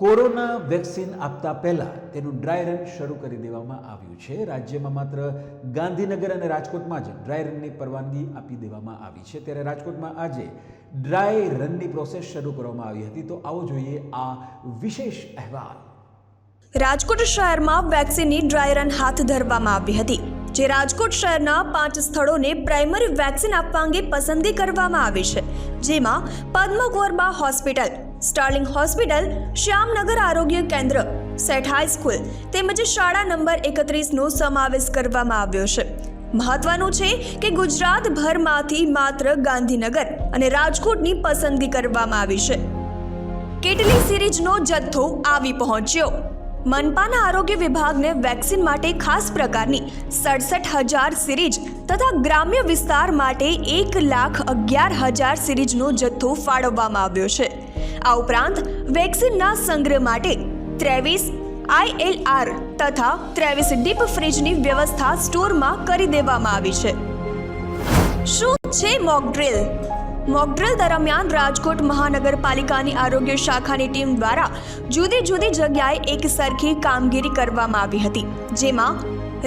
Corona vaccine આપતા પહેલાં તેનું ડ્રાય રન શરૂ કરી દેવામાં આવ્યું છે. રાજ્યમાં માત્ર ગાંધીનગર અને રાજકોટમાં જ ડ્રાય રનની પરવાનગી આપી દેવામાં આવી છે. ત્યારે રાજકોટમાં આજે ડ્રાય રનની પ્રોસેસ શરૂ કરવામાં આવી હતી. તો આવો જોઈએ આ વિશેષ અહેવાલ. રાજકોટ શહેરમાં વેક્સિનની ડ્રાય રન હાથ ધરવામાં આવી હતી, જે રાજકોટ શહેરના પાંચ સ્થળોને પ્રાઇમરી વેક્સિન આપવા અંગે પસંદગી કરવામાં આવી છે, જેમાં Padmagorba hospital Starling hospital, Shyamnagar આરોગ્ય કેન્દ્ર સેટ હાઈસ્કૂલ તેમજ શાળા નંબર એકત્રીસનો સમાવેશ કરવામાં આવ્યો છે. મહત્વનું છે કે ગુજરાતભરમાંથી માત્ર ગાંધીનગર અને રાજકોટની પસંદગી કરવામાં આવી છે. કેટલી સિરીઝનો જથ્થો આવી પહોંચ્યો. મનપાના આરોગ્ય વિભાગને વેક્સિન માટે ખાસ પ્રકારની સડસઠ હજાર સિરીજ તથા ગ્રામ્ય વિસ્તાર માટે એક લાખ અગિયાર હજાર સિરીજનો જથ્થો ફાળવવામાં આવ્યો છે. આ ઉપરાંત વેક્સિનના સંગ્રહ માટે ત્રેવીસ આઈએલઆર તથા ત્રેવીસ ડીપ ફ્રીજની વ્યવસ્થા સ્ટોરમાં કરી દેવામાં આવી છે. શું છે મોકડ્રિલ મોકડ્રિલ દરમિયાન રાજકોટ મહાનગરપાલિકાની આરોગ્ય શાખાની ટીમ દ્વારા જુદી જુદી જગ્યાએ એક સરખી કામગીરી કરવામાં આવી હતી, જેમાં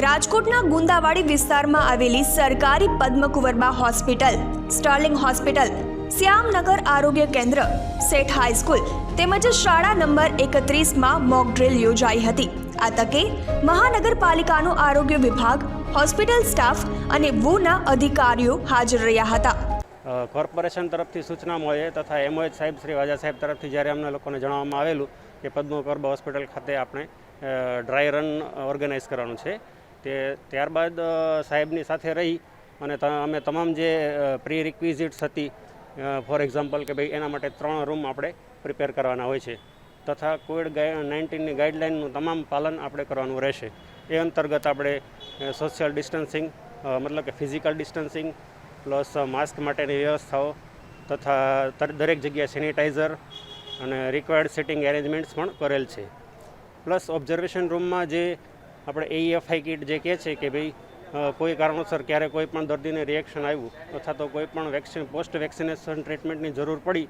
રાજકોટના ગુંદાવાડી વિસ્તારમાં આવેલી સરકારી Padmakunvarba hospital, Sterling hospital, Shyamnagar આરોગ્ય કેન્દ્ર સેટ હાઈસ્કૂલ તેમજ શાળા નંબર એકત્રીસમાં મોક ડ્રિલ યોજાઈ હતી. આ તકે મહાનગરપાલિકાનો આરોગ્ય વિભાગ, હોસ્પિટલ સ્ટાફ અને વુના અધિકારીઓ હાજર રહ્યા હતા. કોર્પોરેશન તરફથી સૂચના મળે તથા એમઓએચ સાહેબ શ્રી વાજા સાહેબ તરફથી જ્યારે અમને લોકોને જણાવવામાં આવેલું કે પદ્મ કરબા હોસ્પિટલ ખાતે આપણે ડ્રાય રન ઓર્ગેનાઇઝ કરવાનું છે, તે ત્યારબાદ સાહેબની સાથે રહી અને અમે તમામ જે પ્રી રિક્વિઝિટ્સ હતી ફોર એક્ઝામ્પલ કે ભાઈ એના માટે ત્રણ રૂમ આપણે પ્રિપેર કરવાના હોય છે. તથા કોવિડ નાઇન્ટીનની ગાઈડલાઇનનું તમામ પાલન આપણે કરવાનું રહેશે. એ અંતર્ગત આપણે સોશિયલ ડિસ્ટન્સિંગ મતલબ કે ફિઝિકલ ડિસ્ટન્સિંગ પ્લસ માસ્ક માટેની વ્યવસ્થાઓ, તથા દરેક જગ્યાએ સેનિટાઈઝર અને રિક્વાયર્ડ સિટિંગ એરેન્જમેન્ટ્સ પણ કરેલ છે. પ્લસ ઓબ્ઝર્વેશન રૂમમાં જે આપણે એઈએફઆઈ કિટ જે કહે છે કે ભાઈ કોઈ કારણોસર ક્યારે કોઈ પણ દર્દીને રિએક્શન આવ્યું અથવા તો કોઈ પણ વેક્સિન પોસ્ટ વેક્સિનેશન ટ્રીટમેન્ટની જરૂર પડી,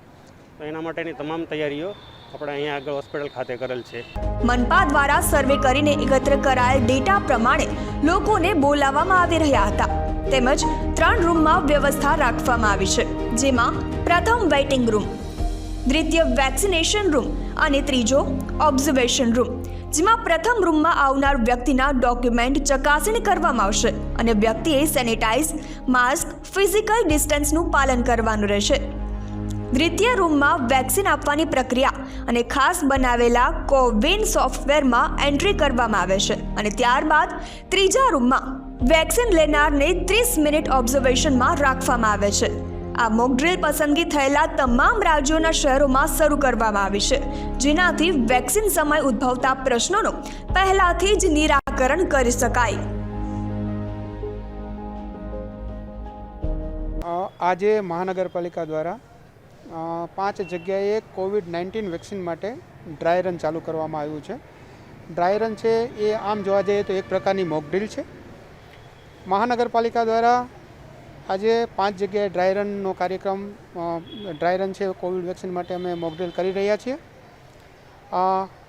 તો એના માટેની તમામ તૈયારીઓ આપણે અહીંયા આગળ હોસ્પિટલ ખાતે કરેલ છે. મનપા દ્વારા સર્વે કરીને એકત્ર કરાયેલ ડેટા પ્રમાણે લોકોને બોલાવવામાં આવી રહ્યા હતા. તેમજ ત્રણ રૂમમાં વ્યવસ્થા રાખવામાં આવી છે, જેમાં પ્રથમ વેઇટિંગ રૂમ દ્વિતીય વેક્સિનેશન રૂમ અને ત્રીજો ઓબ્ઝર્વેશન રૂમ જેમાં પ્રથમ રૂમમાં આવનાર વ્યક્તિના ડોક્યુમેન્ટ ચકાસણી કરવામાં આવશે અને વ્યક્તિએ સેનિટાઈઝ માસ્ક, ફિઝિકલ ડિસ્ટન્સનું પાલન કરવાનું રહેશે. દ્વિતીય રૂમમાં વેક્સિન આપવાની પ્રક્રિયા અને ખાસ બનાવેલા કોવિન સોફ્ટવેરમાં એન્ટ્રી કરવામાં આવે છે અને ત્યારબાદ ત્રીજા રૂમમાં વેક્સિન લેનારને ત્રીસ મિનિટ ઓબ્ઝર્વેશનમાં રાખવામાં આવે છે. આ મોક ડ્રિલ પસંદગી થયેલા તમામ રાજ્યોના શહેરોમાં શરૂ કરવામાં આવી છે. જેનાથી વેક્સિન સમય ઉદ્ભવતા પ્રશ્નોનું પહેલાથી જ નિરાકરણ કરી શકાય. આજે મહાનગરપાલિકા દ્વારા પાંચ જગ્યાએ કોવિડ નાઇન્ટીન વેક્સિન માટે ડ્રાય રન ચાલુ કરવામાં આવ્યું છે. ડ્રાય રન છે એ આમ જોવા જઈએ તો એક પ્રકારની મોકડ્રીલ છે. મહાનગરપાલિકા દ્વારા આજે પાંચ જગ્યાએ ડ્રાય રનનો કાર્યક્રમ ડ્રાય રન છે, કોવિડ વેક્સિન માટે અમે મોકડ્રીલ કરી રહ્યા છીએ.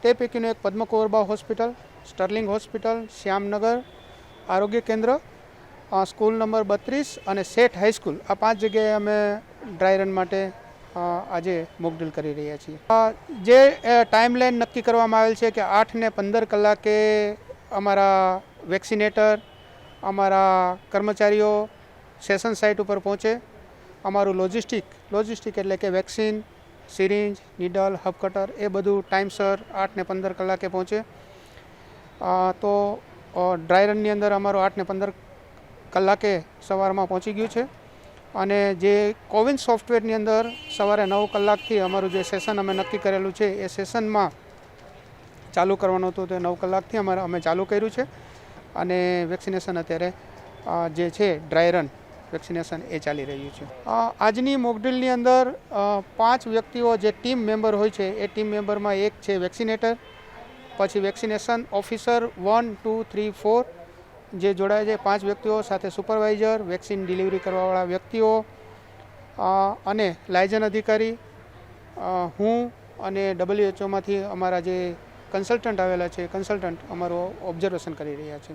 તે પૈકીનું એક Padmakunvarba hospital, Sterling hospital, Shyamnagar આરોગ્ય કેન્દ્ર સ્કૂલ નંબર બત્રીસ અને સેઠ હાઈસ્કૂલ આ પાંચ જગ્યાએ અમે ડ્રાય રન માટે આજે મોકડ્રીલ કરી રહ્યા છીએ. જે ટાઈમલાઈન નક્કી કરવામાં આવેલ છે કે આઠ ને પંદર કલાકે અમારા વેક્સિનેટર અમારા કર્મચારીઓ સેશન સાઇટ ઉપર પહોંચે. અમારું લોજિસ્ટિક લોજિસ્ટિક એટલે કે vaccine, syringe, needle, hub cutter, એ બધું ટાઈમસર આઠ ને પંદર કલાકે પહોંચે. તો ડ્રાય રનની અંદર અમારો આઠ ને પંદર કલાકે સવારમાં પહોંચી ગયું છે. અને જે કોવિન સોફ્ટવેરની અંદર સવારે નવ કલાકથી અમારું જે સેશન અમે નક્કી કરેલું છે, એ સેશનમાં ચાલુ કરવાનું હતું તે નવ કલાકથી અમારે, અમે ચાલુ કર્યું છે. અને વેક્સિનેશન અત્યારે જે છે, ડ્રાય રન. વેક્સિનેશન એ ચાલી રહ્યું છે. આજની મોકડ્રીલની અંદર પાંચ વ્યક્તિઓ જે ટીમ મેમ્બર હોય છે, એ ટીમ મેમ્બરમાં એક છે વેક્સિનેટર, પછી vaccination officer one, two, three, four, જે જોડાય છે પાંચ વ્યક્તિઓ, સાથે સુપરવાઇઝર, વેક્સિન ડિલિવરી કરવાવાળા વ્યક્તિઓ અને લાયજન અધિકારી હું અને ડબલ્યુએચઓમાંથી અમારા જે કન્સલ્ટન્ટ આવેલા છે, કન્સલ્ટન્ટ અમારું ઓબ્ઝર્વેશન કરી રહ્યા છે.